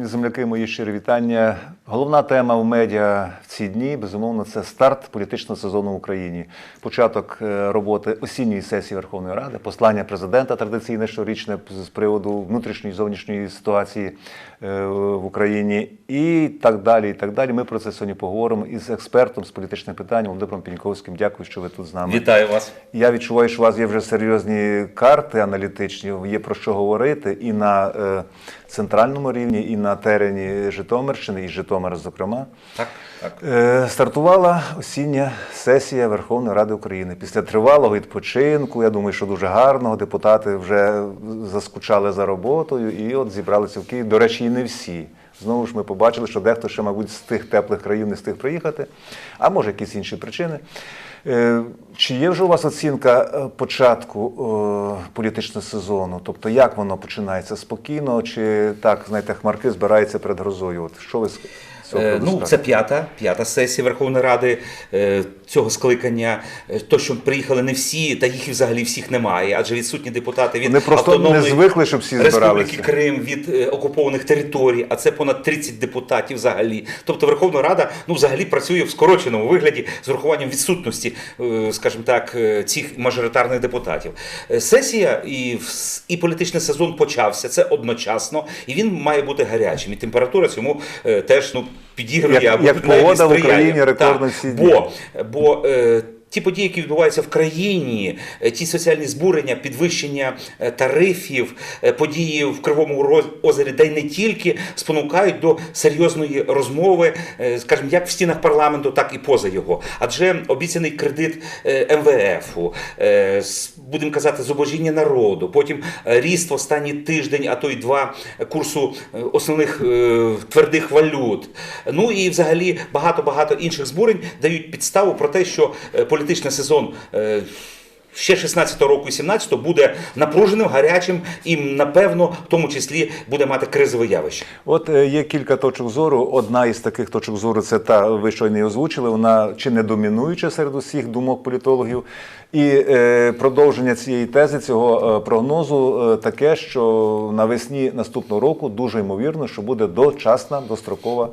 Шановні земляки, мої щирі вітання. Головна тема в медіа в ці дні, безумовно, це старт політичного сезону в Україні. Початок е, роботи осінньої сесії Верховної Ради, послання президента традиційне щорічне з приводу внутрішньої і зовнішньої ситуації е, в Україні і так далі. І так далі. Ми про це сьогодні поговоримо із експертом з політичних питань Володимиром Піньковським. Дякую, що ви тут з нами. Вітаю вас. Я відчуваю, що у вас є вже серйозні карти аналітичні, є про що говорити і на е, центральному рівні, і на терені Житомирщини, і Житомира, зокрема. Так, так. Е, стартувала осіння сесія Верховної Ради України. Після тривалого відпочинку, я думаю, що дуже гарного. Депутати вже заскучали за роботою і от зібралися в Київ. До речі, і не всі. Знову ж ми побачили, що дехто ще, мабуть, з тих теплих країн не встиг приїхати, а може якісь інші причини. Е, Чи є вже у вас оцінка е, початку е, політичного сезону? Тобто, як воно починається спокійно, чи так, знаєте, хмарки збираються перед грозою? От що ви Е, Ну, це п'ята, п'ята сесія Верховної Ради е, цього скликання. Е, То, що приїхали не всі, та їх і взагалі всіх немає, адже відсутні депутати від Вони просто не звикли, щоб всі Республіки. Крим від окупованих територій, а це понад 30 депутатів взагалі. Тобто Верховна Рада ну взагалі працює в скороченому вигляді з урахуванням відсутності, скажімо так, цих мажоритарних депутатів. Сесія і, і політичний сезон почався. Це одночасно, і він має бути гарячим. І температура цьому теж ну підігрує Як- або як погода в. Україні рекордно дні. Бо, бо е, Ті події, які відбуваються в країні, е, ті соціальні збурення, підвищення е, тарифів, е, події в Кривому озері, де й не тільки спонукають до серйозної розмови, скажімо, як в стінах парламенту, так і поза його. Адже обіцяний кредит МВФу, е, будемо казати, зубожіння народу, потім ріст в останній тиждень, а то й два курсу основних твердих валют. Ну і взагалі багато-багато інших збурень дають підставу про те, що е, політичний сезон. е, Ще 16-го року і 17-го буде напруженим, гарячим і, напевно, в тому числі буде мати кризове явище. От е, є кілька точок зору. Одна із таких точок зору це та ви щойно її озвучили. Вона чи не домінуюча серед усіх думок політологів. І е, продовження цієї тези, цього е, прогнозу, таке, що навесні наступного року дуже ймовірно, що буде дочасна дострокова,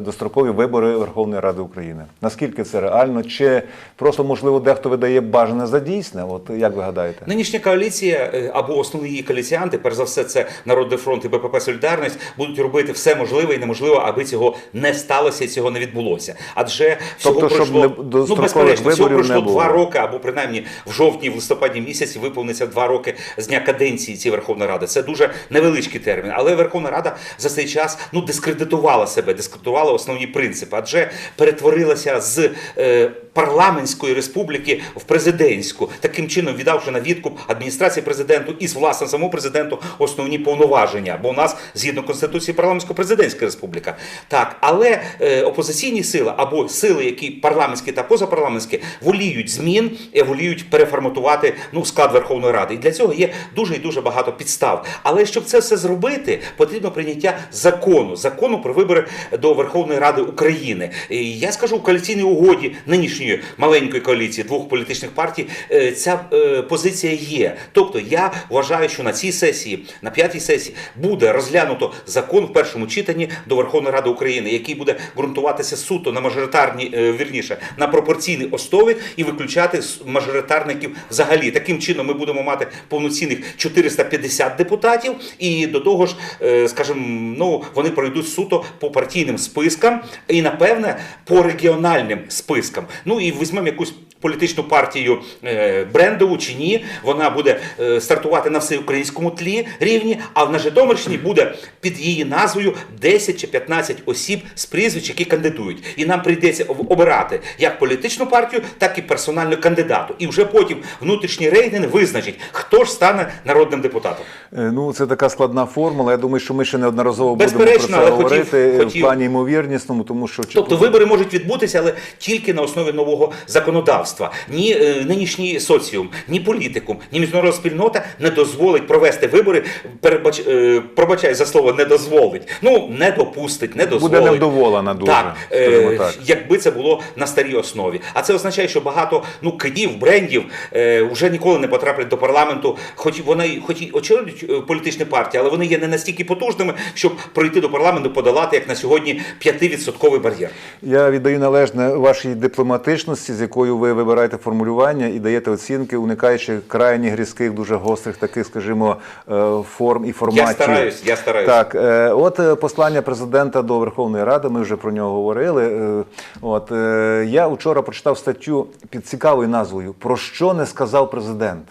дострокові вибори Верховної Ради України. Наскільки це реально? Чи просто можливо дехто видає бажане за дійсне? От як ви гадаєте? Нинішня коаліція е, або основні її коаліціянти, перш за все, це Народний фронт і БПП Солідарність, будуть робити все можливе і неможливе, аби цього не сталося і цього не відбулося. Адже всього Тобто, щоб пройшло, не- ну, безперечно, всього пройшло два роки, або принаймні в жовтні, в листопаді місяці виповниться два роки з дня каденції цієї Верховної Ради. Це дуже невеличкий термін. Але Верховна Рада за цей час ну дискредитувала себе, дискредитувала основні принципи, адже перетворилася з е, парламентської республіки в президентську, таким чином віддавши на відкуп адміністрації президенту і власне самому президенту основні повноваження. Бо у нас згідно конституції парламентсько-президентська республіка. Так, але е, опозиційні сили або сили, які парламентські та позапарламентські, воліють змін, воліють переформатувати ну склад Верховної Ради. І для цього є дуже і дуже багато підстав. Але щоб це все зробити, потрібно прийняття закону, закону про вибори до Верховної Ради України. І я скажу в коаліційній угоді нинішньої маленької коаліції двох політичних партій. е, Ця е, позиція є. Тобто я вважаю, що на цій сесії, на п'ятій сесії, буде розглянуто закон в першому читанні до Верховної Ради України, який буде ґрунтуватися суто на мажоритарній, е, вірніше, на пропорційній основі і виключати мажоритарників взагалі. Таким чином ми будемо мати повноцінних 450 депутатів, і до того ж, скажімо, ну вони пройдуть суто по партійним спискам і напевне по регіональним спискам. Ну і візьмемо якусь. Політичну партію е, брендову чи ні, вона буде е, стартувати на всеукраїнському тлі рівні, а на Житомирщині буде під її назвою 10 чи 15 осіб з прізвищ, які кандидують. І нам прийдеться обирати як політичну партію, так і персональну кандидату. І вже потім внутрішній рейтинг визначить, хто ж стане народним депутатом. Е, Ну, це така складна формула. Я думаю, що ми ще неодноразово будемо про це але хотів- говорити е, в плані ймовірнісному, тому що Тобто вибори можуть відбутися, але тільки на основі нового законодавства. Законодавства, ні е, нинішній соціум, ні політикум, ні міжнародна спільнота не дозволить провести вибори. Перебач, е, пробачай за слово не дозволить. Ну не допустить, не дозволить. Буде невдоволена дуже, Так, е, так. якби це було на старій основі. А це означає, що багато ну кидів, брендів е, вже ніколи не потраплять до парламенту, хоч вони, хоч і очолюють е, політичні партії, але вони є не настільки потужними, щоб пройти до парламенту, подолати як на сьогодні 5% бар'єр. Я віддаю належне вашій дипломатичності, з якою ви вибираєте формулювання і даєте оцінки, уникаючи крайні різких, дуже гострих таких, скажімо, е, форм і форматів. Я стараюсь, я стараюсь. Так, е, от е, послання президента до Верховної Ради, ми вже про нього говорили. От я вчора прочитав статтю під цікавою назвою Про що не сказав президент.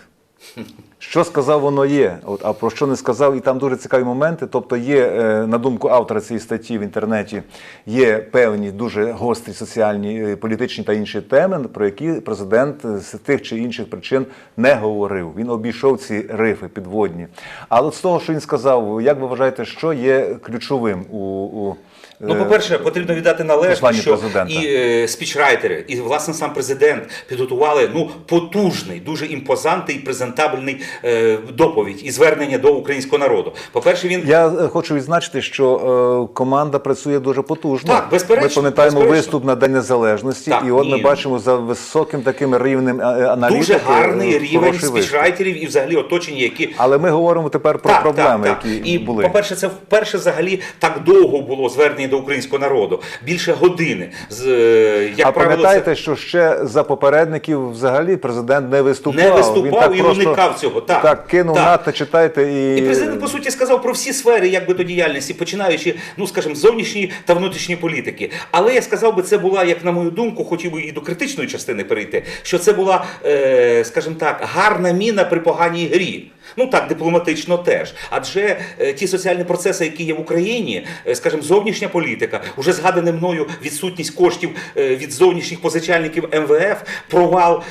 Що сказав, воно є. От, а про що не сказав, і там дуже цікаві моменти. Тобто, є, е, на думку автора цієї статті в інтернеті, є певні дуже гострі соціальні, е, політичні та інші теми, про які президент е, з тих чи інших причин не говорив. Він обійшов ці рифи підводні. Але з того, що він сказав, як ви вважаєте, що є ключовим у, у Ну, е, по-перше, потрібно віддати належне, що президента. і е, спічрайтери, і власне сам президент підготували ну потужний, дуже імпозантний, презентабельний е, доповідь і звернення до українського народу. По-перше, він Я е, хочу відзначити, що е, команда працює дуже потужно. Так, безперечно, Ми пам'ятаємо виступ на День Незалежності, Так, і от ми і- бачимо за високим таким рівнем е, аналітики. дуже гарний рівень спічрайтерів і взагалі оточення, які Але ми говоримо тепер про так, проблеми, так, так. які і були. по-перше, це вперше взагалі так довго було звернення до українського народу. Більше години. З е, як а правило, це- що ще за попередників взагалі президент не виступав. Не виступав Він і просто, уникав цього, так. Так, кинув Так. надто, читайте і. І президент по суті сказав про всі сфери якби то діяльності, починаючи, ну скажімо, з зовнішньої та внутрішньої політики. Але я сказав би, це була, як на мою думку, хотів би і до критичної частини перейти, що це була, е, скажімо так, гарна міна при поганій грі. Ну так, дипломатично теж. Адже е, ті соціальні процеси, які є в Україні, е, скажімо, зовнішня політика, уже згадане мною відсутність коштів е, від зовнішніх позичальників МВФ, провал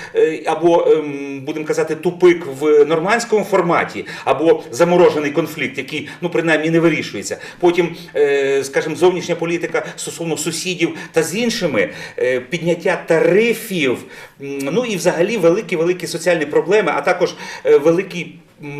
або, ем, будемо казати, тупик в нормандському форматі, або заморожений конфлікт, який ну принаймні не вирішується. Потім, скажімо, зовнішня політика стосовно сусідів та з іншими, підняття тарифів, ну і взагалі великі великі соціальні проблеми, а також великий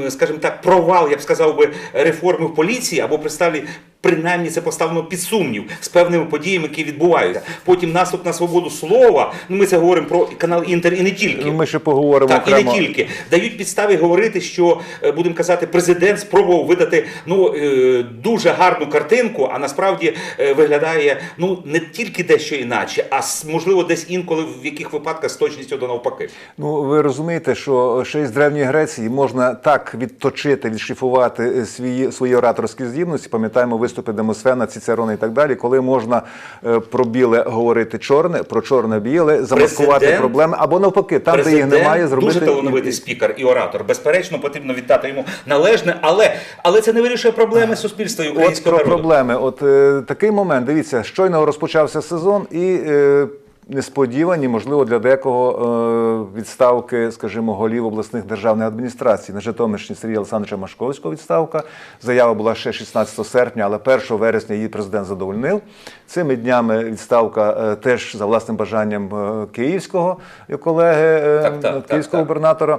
скажімо так, провал, я б сказав би, реформи в поліції або представлені. Принаймні це поставлено під сумнів з певними подіями, які відбуваються. Потім наступ на свободу слова. Ну ми це говоримо про канал Інтер і не тільки. Ми ще поговоримо Так, і не тільки дають підстави говорити, що е, будемо казати, президент спробував видати ну е, дуже гарну картинку, а насправді е, виглядає ну не тільки дещо іначе, а можливо десь інколи в яких випадках з точністю до навпаки. Ну, ви розумієте, що ще із древньої Греції можна так відточити, відшліфувати е, свої, свої ораторські здібності. Пам'ятаємо виступи Демосфена, Цицерона і так далі, коли можна е, про біле говорити чорне, про чорне біле, замаскувати Президент- проблеми, або навпаки, там, де їх немає, зробити дуже талановитий спікер і оратор. Безперечно, потрібно віддати йому належне, але але це не вирішує проблеми суспільства і От українського про народу. проблеми. От е, такий момент. Дивіться, щойно розпочався сезон і. Е, Несподівані, можливо, для декого е, відставки, скажімо, голів обласних державних адміністрацій. На Житомирщині Сергія Олександровича Машковського відставка. Заява була ще 16 серпня, але 1 вересня її президент задовольнив. Цими днями відставка е, теж за власним бажанням е, київського колеги, Так, так, київського так. губернатора.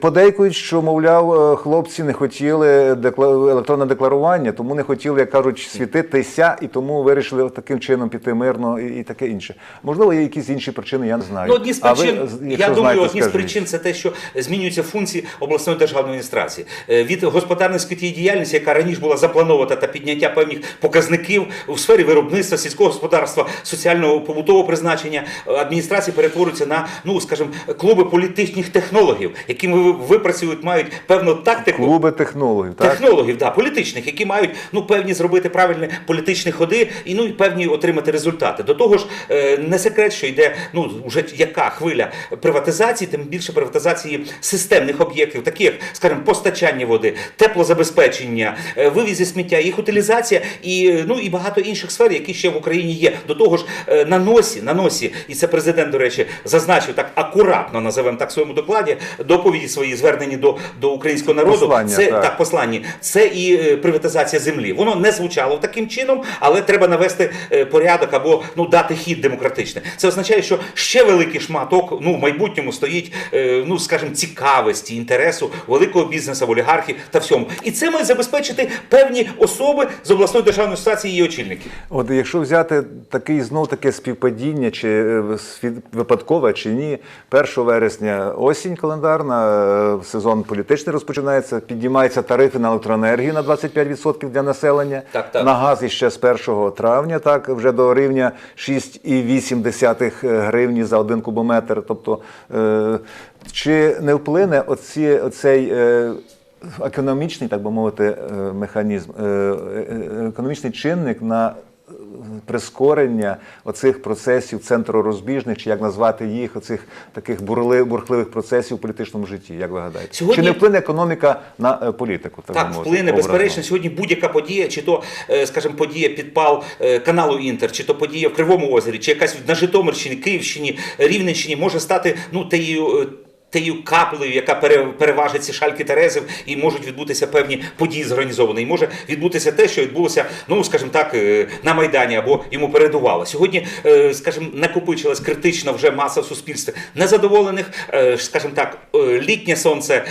Подейкують, що, мовляв, хлопці не хотіли електронне декларування, тому не хотіли, як кажуть, світитися, і тому вирішили таким чином піти мирно і таке інше. Можливо, є якісь інші причини, я не знаю. Ну, одні з А ви, причин, з- я думаю, одні з причин це те, що змінюються функції обласної державної адміністрації. Е, Від господарницької тієї діяльності, яка раніше була запланована та підняття певних показників у сфері виробництва, сільського господарства, соціального побутового призначення, е, адміністрації перетворюються на, ну скажімо, клуби політичних технологів, які ви- випрацюють, мають певну тактику. Клуби технологів, так? Технологів, да, політичних, які мають ну певні зробити правильні політичні ходи і ну і певні отримати результати. До того ж, е, не секрет, що йде ну вже яка хвиля приватизації, тим більше приватизації системних об'єктів, таких як, скажімо, постачання води, теплозабезпечення, е, вивіз сміття, їх утилізація і е, ну і багато інших сфер, які ще в Україні є. До того ж, е, на носі, на носі, і це президент, до речі, зазначив так акуратно, називаємо так в своєму докладі, доповіді свої звернені до, до українського народу. Послання, це так. так посланні. Це і приватизація землі. Воно не звучало таким чином, але треба навести порядок або ну дати хід демократичний. Це означає, що ще великий шматок ну, в майбутньому стоїть, е, ну скажімо, цікавості, інтересу великого бізнесу, олігархів та всьому. І це має забезпечити певні особи з обласної державної і її очільники. От якщо взяти такий знов таке співпадіння, чи е, випадкове, чи ні, 1 вересня осінь календарна, е, сезон політичний розпочинається, піднімаються тарифи на електроенергію на 25% для населення, Так, так. на газ іще з 1 травня, так вже до рівня 6,8 гривні за один кубометр. Тобто, е, чи не вплине оці, оцей е, економічний, так би мовити, е, механізм, е, е, економічний чинник на е, прискорення оцих процесів центророзбіжних, чи як назвати їх, оцих таких бурли, бурхливих процесів у політичному житті, як ви гадаєте? Сьогодні- Чи не вплине економіка на е, політику? Так, Так, вплине образно? безперечно. Сьогодні будь-яка подія, чи то, е, скажімо, подія підпал е, каналу Інтер, чи то подія в Кривому озері, чи якась на Житомирщині, Київщині, Рівненщині може стати ну тею. Тею каплею, яка пере- переважить ці шальки Терезів, і можуть відбутися певні події зорганізовані. І може відбутися те, що відбулося, ну скажімо так, е, на майдані або йому передувало. Сьогодні, е, скажімо, накопичилась критична вже маса в суспільстві незадоволених, е, скажімо так, літнє сонце,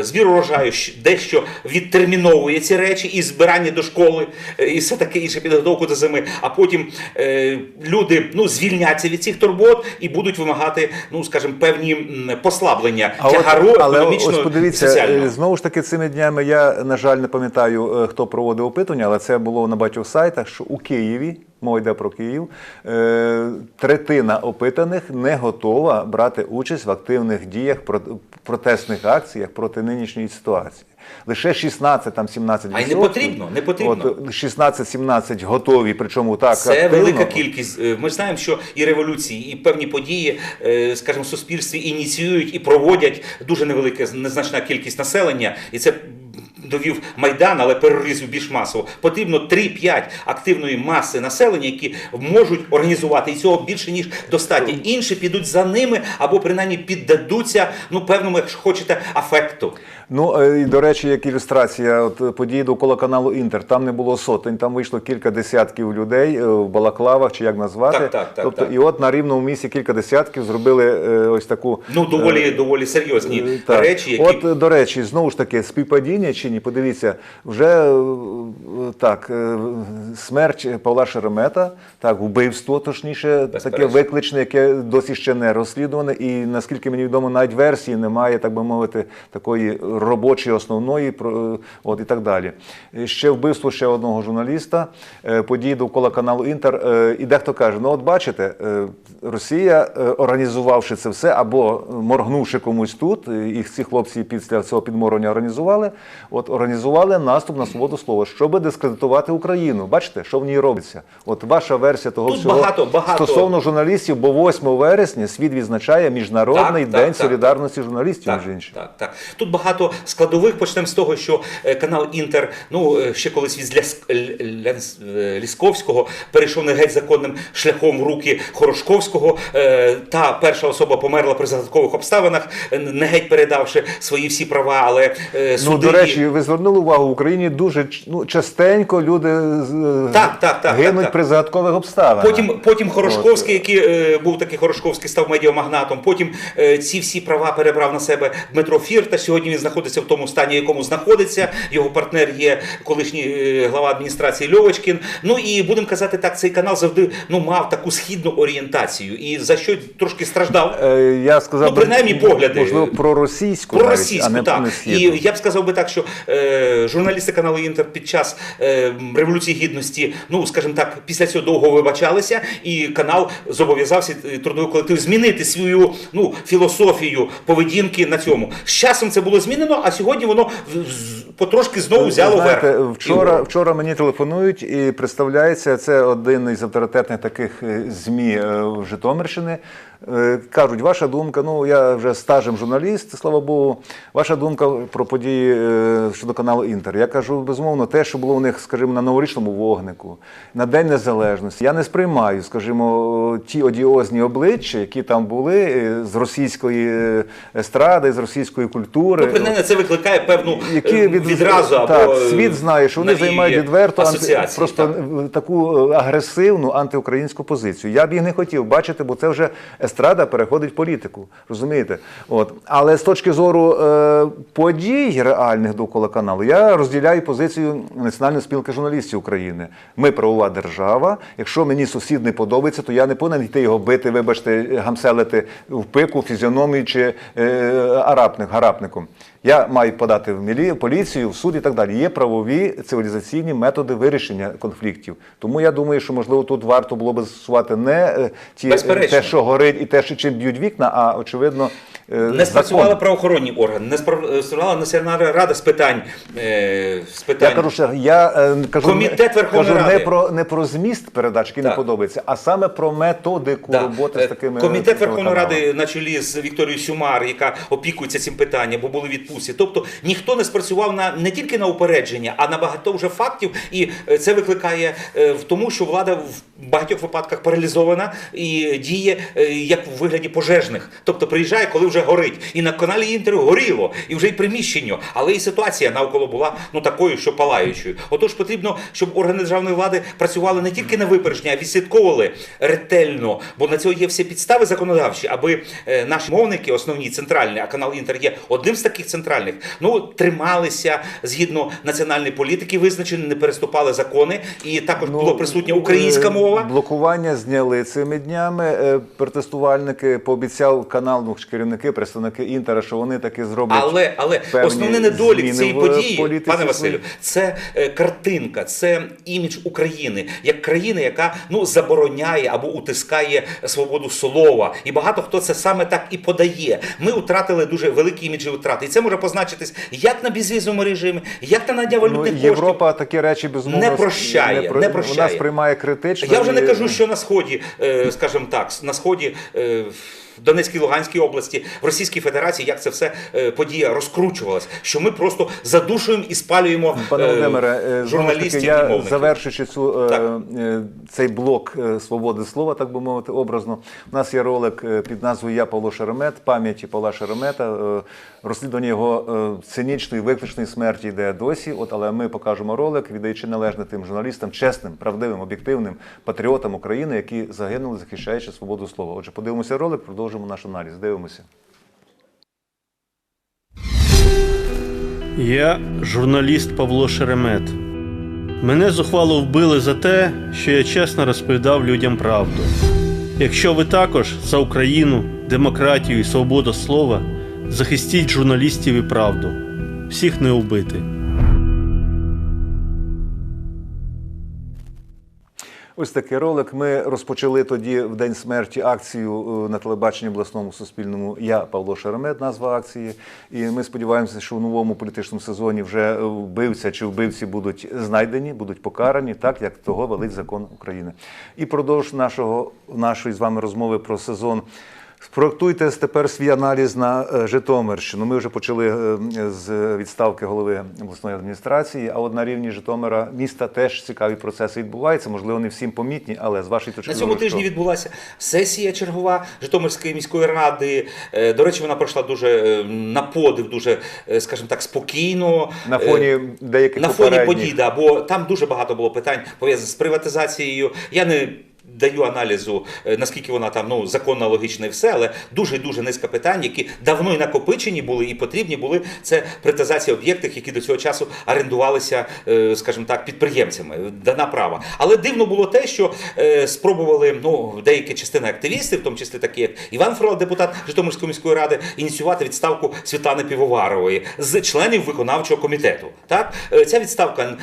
збір урожаю дещо відтерміновує ці речі і збирання до школи, і все таке інше підготовку до зими. А потім люди ну звільняться від цих турбот і будуть вимагати, ну скажімо, певні м, послаблення тягару але економічного ось подивіться, соціального. е, знову ж таки, цими днями я, на жаль, не пам'ятаю, е, хто проводив опитування, але це було на багатьох сайтах, що у Києві, мова йде про Київ, е, третина опитаних не готова брати участь в активних діях, про- протестних акціях проти нинішньої ситуації. Лише 16 там 17 А й не потрібно, не потрібно. От 16-17 готові, причому так Це активно. велика кількість. Е, Ми знаємо, що і революції, і певні події, е, скажімо, в суспільстві ініціюють і проводять дуже невелика незначна кількість населення, і це. Довів майдан, але переріз більш масово. Потрібно 3-5 активної маси населення, які можуть організувати, і цього більше ніж достатньо. Інші підуть за ними або принаймні піддадуться ну певному, якщо хочете, афекту. Ну е, і до речі, як ілюстрація, от е, події довкола каналу Інтер. Там не було сотень, там вийшло кілька десятків людей е, в балаклавах, чи як назвати. Так, так, так, тобто, так. і от на рівному місці кілька десятків зробили ось таку. Ну доволі доволі серйозні Так. речі, які От, до речі, знову ж таки, співпадіння чи ні, подивіться, вже е, так, е, смерть Павла Шеремета, так, вбивство, точніше, таке викличне, яке досі ще не розслідуване, і наскільки мені відомо, навіть версії немає, так би мовити, такої робочої, основної, от і так далі. Ще вбивство ще одного журналіста, е, події довкола каналу Інтер. Е, І дехто каже: ну от бачите, е, Росія, е, організувавши це все, або моргнувши комусь тут, е, і ці хлопці після цього підморення організували, от організували наступ на свободу слова, щоб дискредитувати Україну. Бачите, що в ній робиться? От ваша версія того Тут всього багато- багато- стосовно журналістів, бо 8 вересня світ відзначає Міжнародний Так, так, день так, солідарності журналістів, Так, між іншим. так, так. Тут багато складових. Почнемо з того, що е, канал Інтер, ну е, ще колись від е, Лісковського перейшов не геть законним шляхом в руки Хорошковського. Та перша особа померла при загадкових обставинах, не геть передавши свої всі права, але е, Ну, до речі, ви звернули увагу, в Україні дуже ну, частенько люди Так, так, так, гинуть так, так. при загадкових обставинах. Потім, потім Хорошковський, який е, був такий Хорошковський, став медіамагнатом. Потім е, ці всі права перебрав на себе Дмитро Фірта. Сьогодні він знаходиться в тому стані, в якому знаходиться. Його партнер є колишній е, глава адміністрації Льовочкін. Ну і будемо казати так, цей канал завжди ну мав таку східну орієнтацію і за що трошки страждав. Е, Я сказав, Ну, принаймні, погляди. можливо, про російську, Про навіть, російську, а не, так. не І я б сказав би так, що е, журналісти каналу Інтер під час е, Революції Гідності, ну скажімо так, після цього довго вибачалися, і канал зобов'язався е, трудовий колектив змінити свою ну, філософію поведінки на цьому. З часом це було змінено, а сьогодні воно потрошки знову взяло знаєте, верх. Вчора, вчора мені телефонують і представляється, це один із авторитетних таких е, ЗМІ е, в Житомирщини. Е, Кажуть, ваша думка, ну я вже стажем журналіст, слава Богу, ваша думка про події е, щодо каналу Інтер. Я кажу, безумовно, те, що було у них, скажімо, на новорічному вогнику, на День Незалежності. Я не сприймаю, скажімо, ті одіозні обличчя, які там були е, з російської естради, з російської культури. Ну, принаймні, це викликає певну які від, відразу або так, світ знає, що вони займають відверто анти, просто так. таку агресивну антиукраїнську позицію. Я б їх не хотів бачити, бо це вже естрада переходить в політику. Розумієте? От. Але з точки зору е, подій реальних довкола каналу, я розділяю позицію Національної спілки журналістів України. Ми правова держава. Якщо мені сусід не подобається, то я не повинен йти його бити, вибачте, гамселити в пику, фізіономію чи е, арапник, гарапником. Я маю подати в мілі, поліцію, в суд і так далі. Є правові цивілізаційні методи вирішення конфліктів. Тому я думаю, що можливо тут варто було би застосувати не е, ті е, Безперечно. те, що горить, і те, що чим б'ють вікна, а очевидно е, Не спрацювали правоохоронні органи, не спрацювала Національна рада з питань. Е, з Я кажу, що я е, кажу, Комітет не, Верховної кажу не про не про зміст передач, який не подобається, а саме про методику Да. роботи з такими Комітет Верховної. Ради на чолі з Вікторією Сюмар, яка опікується цим питанням, бо були відпустці. Тобто ніхто не спрацював на не тільки на упередження, а на багато вже фактів. І е, це викликає е, в тому, що влада в багатьох випадках паралізована і діє е, як в вигляді пожежних. Тобто приїжджає, коли вже горить. І на каналі Інтер горіло, і вже й приміщення, але і ситуація навколо була ну такою, що палаючою. Отож, потрібно, щоб органи державної влади працювали не тільки на випередження, а відслідковували ретельно, бо на цього є всі підстави законодавчі, аби наші мовники, основні центральні, а канал Інтер є одним з таких центральних. Ну трималися згідно національної політики, визначені, не переступали закони, і також Ну, була присутня українська е, мова. Блокування зняли цими днями. Е, Протестувальники пообіцяв канал, ну, керівники, представники Інтера, що вони таки зроблять. Але але основний недолік цієї події, пане. Василю, це е, картинка, це імідж України як країни, яка ну забороняє або утискає свободу слова. І багато хто це саме так і подає. Ми втратили дуже великі іміджі втрати. І це може позначитись як на безвізовому режимі, як на надання Ну, Європа коштів. Європа такі речі безумовно Не прощає, про- не прощає. Вона сприймає критично. Я вже не кажу, що на сході, е, скажімо так, на сході. В Донецькій Луганській області в Російській Федерації як це все е, подія розкручувалась, що ми просто задушуємо і спалюємо Пане е, Володимире, е, журналістів і я мовників. завершуючи цю, Так. цей блок свободи слова, так би мовити, образно. У нас є ролик під назвою Я Павло Шеремет, пам'яті Павла Шеремета. Розслідування його цинічної, виключної смерті йде досі. От, але ми покажемо ролик, віддаючи належне тим журналістам, чесним, правдивим, об'єктивним патріотам України, які загинули, захищаючи свободу слова. Отже, подивимося ролик, продовжимо наш аналіз. Дивимося. Я журналіст Павло Шеремет. Мене зухвало вбили за те, що я чесно розповідав людям правду. Якщо ви також за Україну, демократію і свободу слова, захистіть журналістів і правду. Всіх не убити. Ось такий ролик. Ми розпочали тоді в день смерті акцію е, на телебаченні обласному суспільному. Я Павло Шеремет, назва акції. І ми сподіваємося, що в новому політичному сезоні вже вбивця чи вбивці будуть знайдені, будуть покарані, так як того велить закон України. І продовж нашого нашої з вами розмови про сезон. Спроектуйте тепер свій аналіз на е, Житомирщину. Ми вже почали е, з відставки голови обласної адміністрації, а от на рівні Житомира міста теж цікаві процеси відбуваються. Можливо, не всім помітні, але з вашої точки На цьому тижні що? відбулася сесія чергова Житомирської міської ради. Е, До речі, вона пройшла дуже на подив, дуже, скажімо так, спокійно. на фоні деяких на фоні подій, да, бо там дуже багато було питань пов'язаних з приватизацією. Я не даю аналізу, е, наскільки вона там ну законна, логічна і все, але дуже дуже низка питань, які давно і накопичені були і потрібні були. Це приватизація об'єктів, які до цього часу орендувалися, е, скажімо так, підприємцями. Дана права. Але дивно було те, що е, спробували ну деякі частини активістів, в тому числі такі як Іван Фрол, депутат Житомирської міської ради, ініціювати відставку Світлани Півоварової з членів виконавчого комітету. Так, ця відставка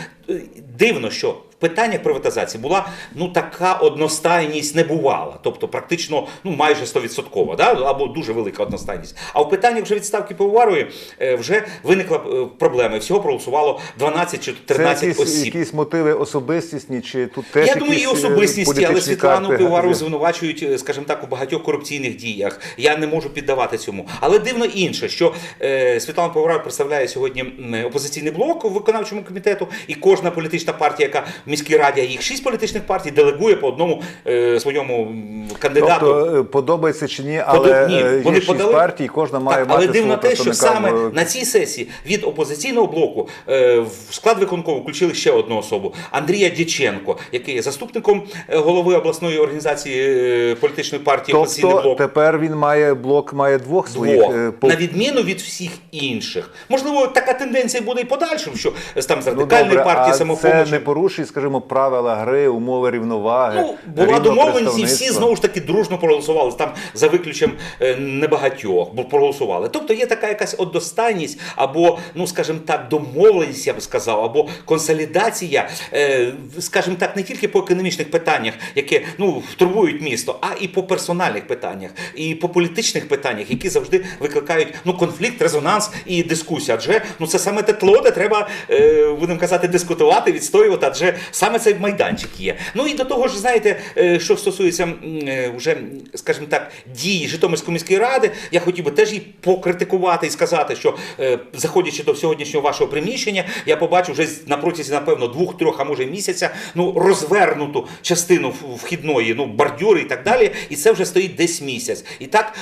дивно, що в питаннях приватизації була ну така одностайність не бувала, тобто практично ну майже 100%, да? або дуже велика одностайність. А в питаннях вже відставки Пивоварової е, вже виникла е, проблема. Всього проголосувало 12 чи Це якісь, осіб. якісь мотиви особистісні, чи тут теж Я думаю, і е, але Світлану карти? Пивоварову звинувачують, скажімо так, у багатьох корупційних діях. Я не можу піддавати цьому. Але дивно інше, що е, Світлана Пивоварова представляє сьогодні опозиційний блок у виконавчому комітету, і кожна політична партія, яка міській раді, а їх шість політичних партій, делегує по одному е, своєму кандидату. Тобто е, подобається чи ні, але Ні, е, вони шість подали- партій, кожна має так, мати але дивно те, що саме в- на цій сесії від опозиційного блоку е, в склад виконкому включили ще одну особу Андрія Дяченко, який є заступником е, голови обласної організації е, політичної партії опозиційний Тобто блок. тепер він має блок має двох своїх Двох. е, по- на відміну від всіх інших. Можливо, така тенденція буде і подальшим, що там з радикальної Ну, добре, партії а це не порушує, скажімо, правила гри, умови рівноваги. Ну, була домовленість, і всі знову ж таки дружно проголосували. Там за виключенням е, небагатьох, бо проголосували. Тобто є така якась одностайність, або, ну скажімо так, домовленість, я би сказав, або консолідація, е, скажімо так, не тільки по економічних питаннях, які ну турбують місто, а і по персональних питаннях, і по політичних питаннях, які завжди викликають ну конфлікт, резонанс і дискусію. Адже ну це саме те тло, де треба, е, будемо казати, дискутувати, відстоювати, адже саме цей майданчик є. Ну і до того ж, знаєте, е, що стосується е, вже, скажімо так, дії Житомирської міської ради, я хотів би теж її покритикувати і сказати, що е, заходячи до сьогоднішнього вашого приміщення, я побачив вже на протязі, напевно, двох-трьох, а може місяця, ну розвернуту частину вхідної, ну бордюри і так далі. І це вже стоїть десь місяць. І так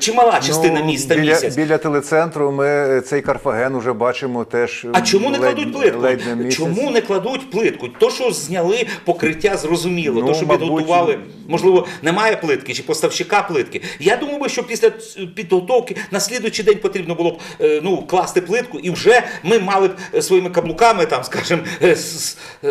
чимала частина Ну, міста біля, місяць. Біля телецентру ми цей Карфаген вже бачимо теж. А чому не кладуть плитку? Чому не кладуть плитку? То, що зняли покриття, зрозуміло. Ну, то, що мабуть, підготували, можливо, немає плитки чи поставщика плитки. Я думаю, би, що після підготовки на слідуючий день потрібно було б е, ну, класти плитку, і вже ми мали б е, своїми каблуками, там, скажімо, е,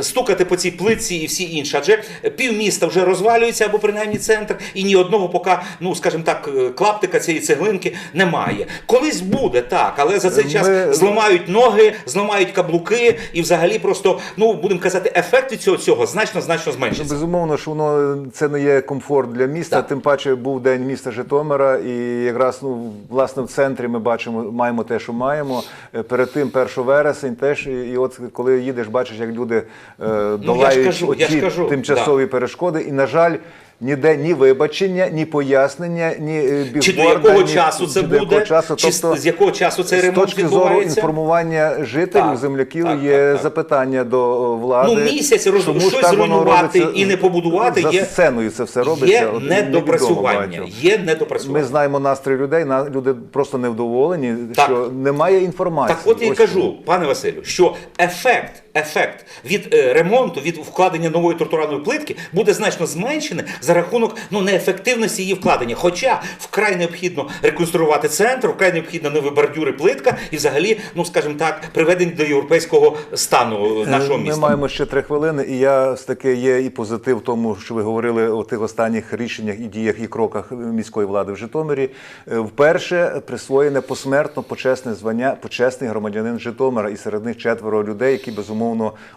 стукати по цій плитці і всі інші. Адже пів міста вже розвалюється, або принаймні центр, і ні одного поки, ну скажімо так, клаптика цієї цеглинки немає. Колись буде так, але за цей Ми- час зламають ноги, зламають каблуки, і взагалі просто, ну будемо казати, ефект від цього цього значно значно Ну, зменшиться. безумовно, що воно це не є комфорт для міста. Так. Тим паче був день міста Житомира, і якраз ну власне в центрі ми бачимо, маємо те, що маємо. Е, Перед тим 1 вересень теж. І, от коли їдеш, бачиш, як люди е, долають ну, ж оті кажу, тимчасові перешкоди. І на жаль. Ніде ні вибачення, ні пояснення, ні е, Чи до якого ні- часу це буде, якого часу. чи з- з якого часу цей з ремонт точки зору інформування жителів, Так, земляків так, є так, так. запитання до влади. Ну, місяць роз- Чому щось зруйнувати і не побудувати за є- сценою це все робиться. Є от недопрацювання. Є недопрацювання. Ми знаємо настрій людей, люди просто невдоволені, Так. що немає інформації. Так, от я й кажу, пане Василю, що ефект, ефект від е, ремонту, від вкладення нової тротуарної плитки буде значно зменшений за рахунок ну неефективності її вкладення. Хоча вкрай необхідно реконструювати центр, вкрай необхідно нові бордюри, плитка і взагалі, ну скажімо так, приведення до європейського стану е, нашого Ми маємо ще три хвилини, і я таки є і позитив в тому, що ви говорили у тих останніх рішеннях і діях і кроках міської влади в Житомирі. Е, Вперше присвоєне посмертно почесне звання почесний громадянин Житомира, і серед них четверо людей, які безумовно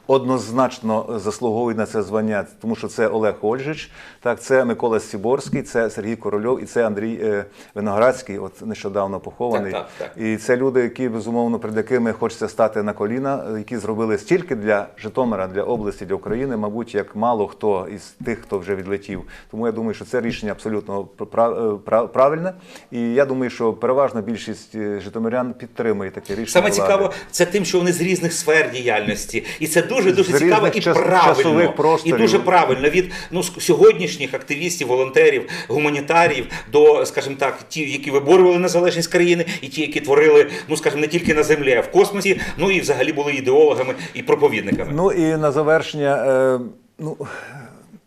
однозначно заслуговують на це звання, тому що це Олег Ольжич, так це Микола Сіборський, це Сергій Корольов і це Андрій е, Виноградський, от нещодавно похований. Так, так, так. І це люди, які безумовно перед якими хочеться стати на коліна, які зробили стільки для Житомира, для області, для України, мабуть, як мало хто із тих, хто вже відлетів. Тому я думаю, що це рішення абсолютно пра- правильне. І я думаю, що переважна більшість е, житомирян підтримує таке рішення. Саме влади. цікаво, це тим, що вони з різних сфер діяльності, і це дуже дуже цікаво і час- правильно. І дуже правильно від ну сьогоднішніх активістів, волонтерів, гуманітарів до, скажімо так, ті, які виборювали незалежність країни, і ті, які творили, ну скажімо, не тільки на землі, а в космосі. Ну і взагалі були ідеологами і проповідниками. Ну і на завершення. Е, ну,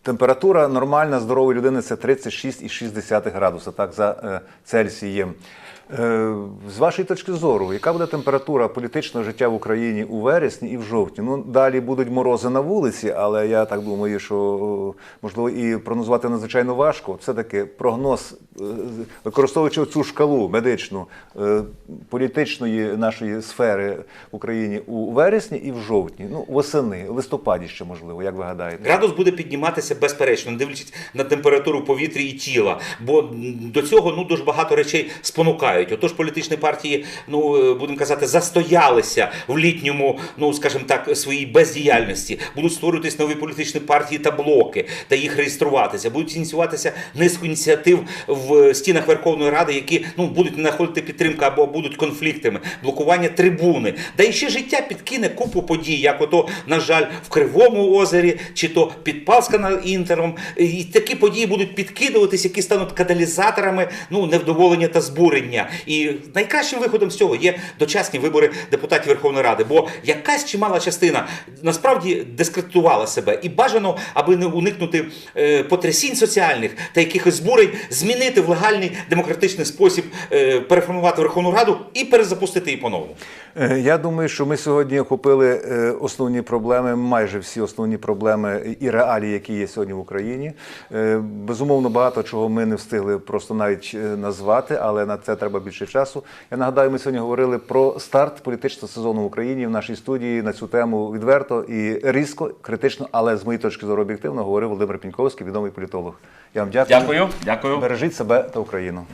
температура нормальна здорової людини це 36,6 градуса так, за е, Цельсієм. Е, З вашої точки зору, яка буде температура політичного життя в Україні у вересні і в жовтні? Ну далі будуть морози на вулиці, але я так думаю, що можливо і прогнозувати надзвичайно важко. Все таки прогноз, е, використовуючи цю шкалу медичну е, політичної нашої сфери в Україні у вересні і в жовтні, ну восени, листопаді ще можливо, як ви гадаєте? Градус буде підніматися безперечно, не дивлячись на температуру повітря і тіла. Бо до цього ну дуже багато речей спонукають. Отож, політичні партії, ну е, будемо казати, застоялися в літньому, ну скажімо так, своїй бездіяльності. Будуть створюватись нові політичні партії та блоки, та їх реєструватися. Будуть ініціюватися низку ініціатив в стінах Верховної Ради, які ну будуть не знаходити підтримку або будуть конфліктами, блокування трибуни. Та і ще життя підкине купу подій, як ото, на жаль, в Кривому озері, чи то підпалска над інтером. І такі події будуть підкидуватись, які стануть каталізаторами ну, невдоволення та збурення. І найкращим виходом з цього є дочасні вибори депутатів Верховної Ради, бо якась чимала частина насправді дискредитувала себе. І бажано, аби не уникнути е, потрясінь соціальних та якихось збурень, змінити в легальний демократичний спосіб, е, переформувати Верховну Раду і перезапустити її по-новому. Е, Я думаю, що ми сьогодні охопили основні проблеми, майже всі основні проблеми і реалії, які є сьогодні в Україні. Безумовно, багато чого ми не встигли просто навіть назвати, але на це треба більше часу. Я нагадаю, ми сьогодні говорили про старт політичного сезону в Україні в нашій студії на цю тему відверто і різко, критично, але з моєї точки зору об'єктивно говорив Володимир Піньковський, відомий політолог. Я вам дякую. Дякую, дякую. Бережіть себе та Україну.